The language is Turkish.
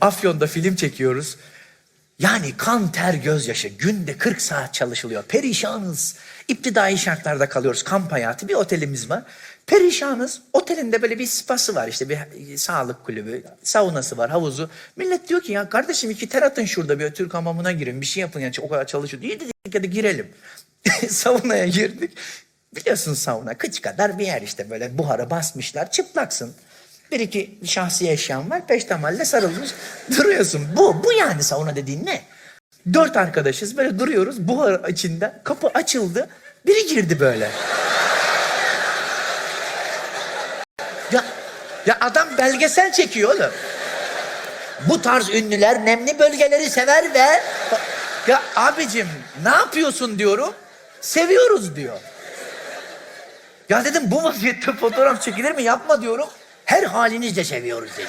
Afyon'da film çekiyoruz. Yani kan, ter, gözyaşı. Günde 40 saat çalışılıyor. Perişanız. İptidai şartlarda kalıyoruz. Kamp hayatı. Bir otelimiz var. Perişanız. Otelinde böyle bir spası var işte. Bir e, sağlık kulübü, saunası var, havuzu. Millet diyor ki ya kardeşim iki ter atın şurada bir Türk hamamına girin. Bir şey yapın yani o kadar çalışıyor. İyi dedik hadi girelim. Saunaya girdik. Biliyorsun sauna kıç kadar bir yer işte böyle buhara basmışlar. Çıplaksın. Bir iki şahsi eşyan var. Peştemalle sarılmış duruyorsun. Bu, bu yani sauna dediğin ne? Dört arkadaşız böyle duruyoruz buhar içinde. Kapı açıldı. Biri girdi böyle. Ya, ya adam belgesel çekiyor oğlum. Bu tarz ünlüler nemli bölgeleri sever ve... Ya abicim ne yapıyorsun diyorum. Seviyoruz diyor. Ya dedim bu vaziyette fotoğraf çekilir mi yapma diyorum. Her halinizle seviyoruz dedi.